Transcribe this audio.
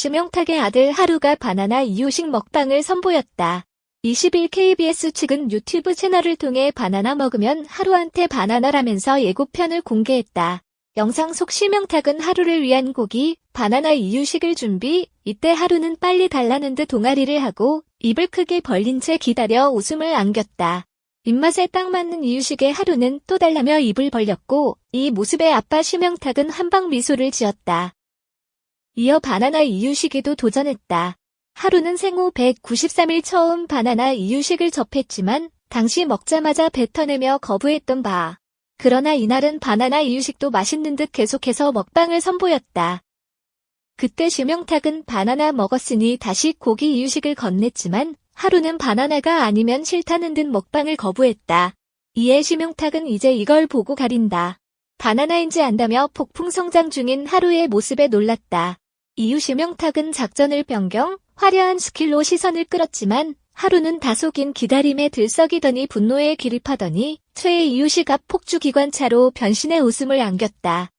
심영탁의 아들 하루가 바나나 이유식 먹방을 선보였다. 20일 KBS 측은 유튜브 채널을 통해 바나나 먹으면 하루한테 바나나라면서 예고편을 공개했다. 영상 속 심영탁은 하루를 위한 고기, 바나나 이유식을 준비, 이때 하루는 빨리 달라는 듯 동아리를 하고 입을 크게 벌린 채 기다려 웃음을 안겼다. 입맛에 딱 맞는 이유식에 하루는 또 달라며 입을 벌렸고 이 모습에 아빠 심영탁은 한방 미소를 지었다. 이어 바나나 이유식에도 도전했다. 하루는 생후 193일 처음 바나나 이유식을 접했지만 당시 먹자마자 뱉어내며 거부했던 바. 그러나 이날은 바나나 이유식도 맛있는 듯 계속해서 먹방을 선보였다. 그때 심영탁은 바나나 먹었으니 다시 고기 이유식을 건넸지만 하루는 바나나가 아니면 싫다는 듯 먹방을 거부했다. 이에 심영탁은 이제 이걸 보고 가린다. 바나나인지 안다며 폭풍 성장 중인 하루의 모습에 놀랐다. 이후 심영탁은 작전을 변경, 화려한 스킬로 시선을 끌었지만 하루는 다소 긴 기다림에 들썩이더니 분노에 기립하더니 최애 이유식 앞 폭주 기관차로 변신의 웃음을 안겼다.